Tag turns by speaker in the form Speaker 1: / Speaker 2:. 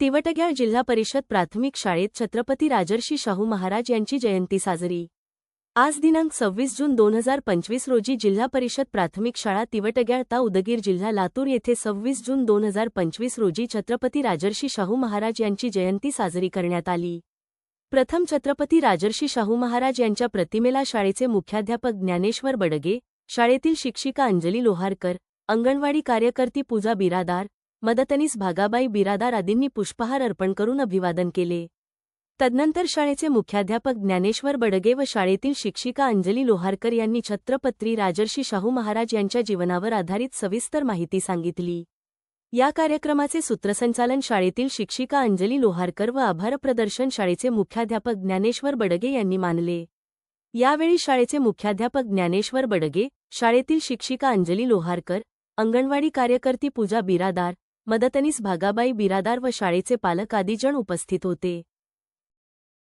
Speaker 1: तिवटग्याळ जिल्हा परिषद प्राथमिक शाळेत छत्रपती राजर्षी शाहू महाराज यांची जयंती साजरी. आज दिनांक सव्वीस जून दोन हजार पंचवीस रोजी जिल्हा परिषद प्राथमिक शाळा तिवटग्याळ ता उदगीर जिल्हा लातूर येथे सव्वीस जून दोन हजार पंचवीस रोजी छत्रपती राजर्षी शाहू महाराज यांची जयंती साजरी करण्यात आली. प्रथम छत्रपती राजर्षी शाहू महाराज यांच्या प्रतिमेला शाळेचे मुख्याध्यापक ज्ञानेश्वर बडगे शाळेतील शिक्षिका अंजली लोहारकर अंगणवाडी कार्यकर्ती पूजा बिरादार मदतनीस भागाबाई बिरादार आदींनी पुष्पहार अर्पण करून अभिवादन केले. तदनंतर शाळेचे मुख्याध्यापक ज्ञानेश्वर बडगे व शाळेतील शिक्षिका अंजली लोहारकर यांनी छत्रपत्री राजर्षी शाहू महाराज यांच्या जीवनावर आधारित सविस्तर माहिती सांगितली. या कार्यक्रमाचे सूत्रसंचालन शाळेतील शिक्षिका अंजली लोहारकर व आभार प्रदर्शन शाळेचे मुख्याध्यापक ज्ञानेश्वर बडगे यांनी मानले. यावेळी शाळेचे मुख्याध्यापक ज्ञानेश्वर बडगे शाळेतील शिक्षिका अंजली लोहारकर अंगणवाडी कार्यकर्ती पूजा बिरादार मदतनीस भागाबाई बिरादार व शाळेचे पालक आदी जण उपस्थित होते.